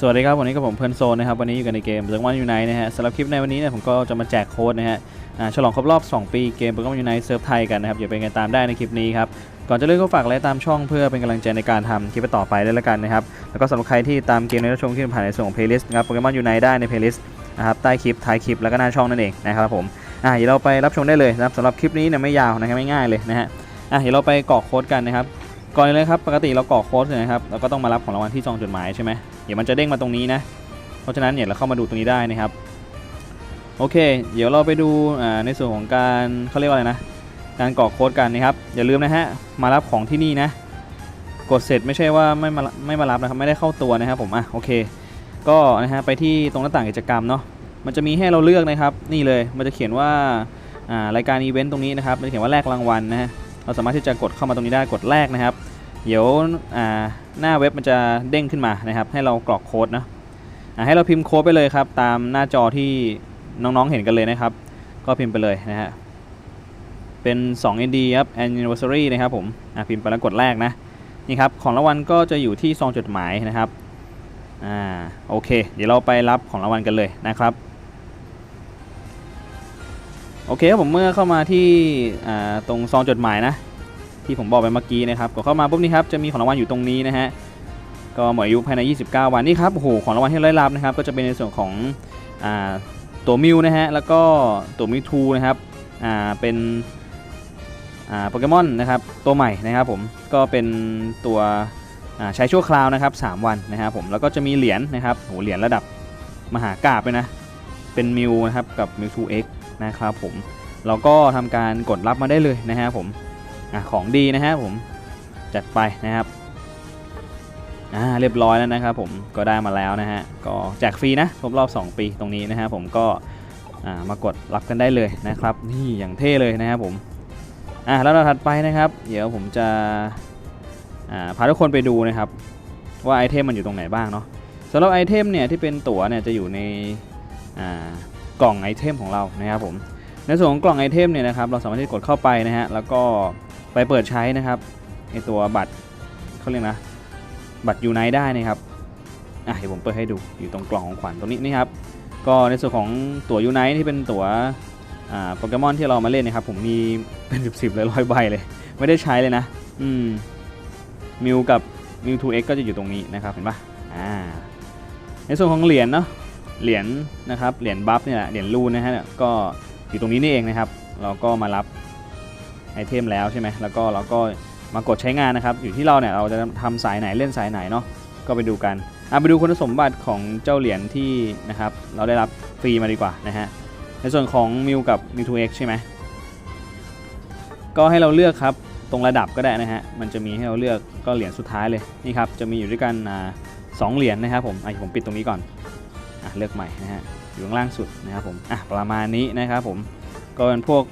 สวัสดีครับ วันนี้กับผมเพลินโซนนะครับ วันนี้อยู่กันในเกมเ o อร์มอนยูไนนะฮะสำหรับคลิปในวันนี้เนี่ยผมก็จะมาแจกโค้ดนะฮะฉลองครบรอบ 2 ปีเกมเ o อร์มอนยูไนเซิร์ฟไทยกันนะครับอย่าเป็นกันตามได้ในคลิปนี้ครับ ก่อนจะเริ่มก็ฝากไลค์ตามช่องเพื่อเป็นกำลังใจในการทำคลิปต่อไปได้วยละกันนะครับ แล้วก็สำหรับใครที่ตามเกมในรับชมคลิปผ่านในส่วนของเพลย์ลิสต์นะครับโปเกมอนยูไนได้ในเพลย์ลิสต์นะครับใต้คลิปท้ายคลิปแล้วก็หน้าช่องนั่นเองนะครับผมอะเดี๋ยวเราไปรับชมได้เลยนะครับสำหรับคลิปนี้เนี่ยไม่ยาวนะครับไม่ง่ายเลยนะฮะอะเดี๋ยวเราไปกรอกโค้ดกันนะครับ ก่อนอื่นเลยครับปกติเรากรอกโค้ดนะครับเราก็ต้องมารับของรางวัลที่ซองจดหมายใช่ไหมเดี๋ยวมันจะเด้งมาตรงนี้นะเพราะฉะนั้นเนี่ยเราเข้ามาดูตรงนี้ได้นะครับโอเค เดี๋ยวเราไปดูในส่วนของการเขาเรียกว่าอะไรนะ การกรอกโค้ดกันนะครับอย่าลืมนะฮะมารับของที่นี่นะ กดเสร็จไม่ใช่ว่าไม่มาไม่มารับนะครับไม่ได้เข้าตัวนะครับผมอะโอเค ก็นะฮะไปที่ตรงหน้าต่างกิจกรรมเนาะมันจะมีให้เราเลือกนะครับ นี่เลยมันจะเขียนว่ารายการอีเวนต์ตรงนี้นะครับมันจะเขียนว่าแลกรางวัลนะฮะ เราสามารถที่จะกดเข้ามาตรงนี้ได้กดแลกนะครับ เดี๋ยวหน้าเว็บมันจะเด้งขึ้นมานะครับ ให้เรากรอกโค้ดนะให้เราพิมพ์โค้ดไปเลยครับ ตามหน้าจอที่น้องๆเห็นกันเลยนะครับ ก็พิมพ์ไปเลยนะฮะเป็น2 ND ครับ anniversary นะครับผมพิมพ์ไปแล้วกดแรกนะนี่ครับของรางวัลก็จะอยู่ที่ซองจดหมายนะครับอ่าโอเค เดี๋ยวเราไปรับของรางวัลกันเลยนะครับ โอเคครับผมเมื่อเข้ามาที่ตรงซองจดหมายนะที่ผมบอกไปเมื่อกี้นะครับก็เข้ามาปุ๊บนี่ครับจะมีของรางวัลอยู่ตรงนี้นะฮะก็หมดอายุภายใน 29 วันนี่ครับโอ้โหของรางวัลที่ราได้รับนะครับ ก็จะเป็นในส่วนของอตัวมิวนะฮะแล้วก็ตัวมิวทูนะครับเป็นโปเกมอนนะครับตัวใหม่นะครับผมก็เป็นตัวใช้ชั่วคราวนะครับ 3 วันนะครับผมแล้วก็จะมีเหรียญนะครับโหเหรียญระดับมหากราบเลยนะเป็นมิวนะครับกับมิวทูเอ็ก นะครับผมเราก็ทำการกดรับมาได้เลยนะฮะผมอะของดีนะฮะผมจัดไปนะครับอ่าเรียบร้อยแล้วนะครับผมก็ได้มาแล้วนะฮะก็แจกฟรีนะครบรอบ 2 ปีตรงนี้นะฮะผมก็อ่ามากดรับกันได้เลยนะครับนี่อย่างเท่เลยนะครับผมอ่าแล้วเราถัดไปนะครับ เดี๋ยวผมจะอ่าพาทุกคนไปดูนะครับ ว่าไอเทมมันอยู่ตรงไหนบ้างเนาะสำหรับไอเทมเนี่ยที่เป็นตั๋วเนี่ยจะอยู่ในอ่า กล่องไอเทมของเรานะครับผมในส่วนของกล่องไอเทมเนี่ยนะครับเราสามารถที่กดเข้าไปนะฮะแล้วก็ไปเปิดใช้นะครับไอตัวบัตรเขาเรียกนะบัตรยูไนได้นะครับอะเดี๋ยวผมเปิดให้ดูอยู่ตรงกล่องของขวัญตรงนี้นี่ครับก็ในส่วนของตั๋วยูไนที่เป็นตั๋วอ่าโปเกมอนที่เรามาเล่นนะครับผมมีเป็นสิบสิบเลยร้อยใบเลย ไม่ได้ใช้เลยนะ อืมมิวกับมิวทูเอ็กก็จะอยู่ตรงนี้นะครับเห็นปะอ่าในส่วนของเหรียญเนาะ เหรียญนะครับเหรียญบัฟเนี่ยเหรียญรูนนะฮะก็อยู่ตรงนี้นี่เองนะครับ เราก็มารับไอเทมแล้วใช่ไหมแล้วก็เราก็มากดใช้งานนะครับ อยู่ที่เราเนี่ยเราจะทำสายไหนเล่นสายไหนเนาะก็ไปดูกันอะไปดูคุณสมบัติของเจ้าเหรียญที่นะครับเราได้รับฟรีมาดีกว่านะฮะในส่วนของมิวกับมิวทูเอ็กใช่ไหมก็ให้เราเลือกครับตรงระดับก็ได้นะฮะมันจะมีให้เราเลือกก็เหรียญสุดท้ายเลยนี่ครับจะมีอยู่ด้วยกันสองเหรียญนะครับผมอะผมปิดตรงนี้ก่อน เลือกใหม่นะฮะอยู่ข้างล่างสุดนะครับผมอะประมาณนี้นะครับผมก็เป็นพวก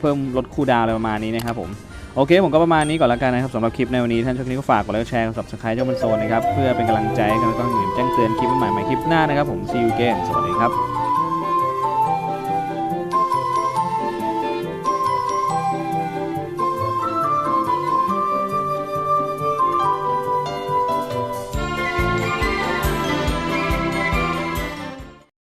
เพิ่มลดคู่ดาวอะไรประมาณนี้นะครับผมโอเคผมก็ประมาณนี้ก่อนละกันนะครับสำหรับคลิปในวันนี้ท่านชอบคลิปนี้ก็ฝากกดไลค์แชร์กด subscribe ช่องบนโซนนะครับเพื่อเป็นกำลังใจกันแล้วก็เห็นแจ้งเตือนคลิปใหม่ๆคลิปหน้านะครับผมซีอูเกนสวัสดีครับ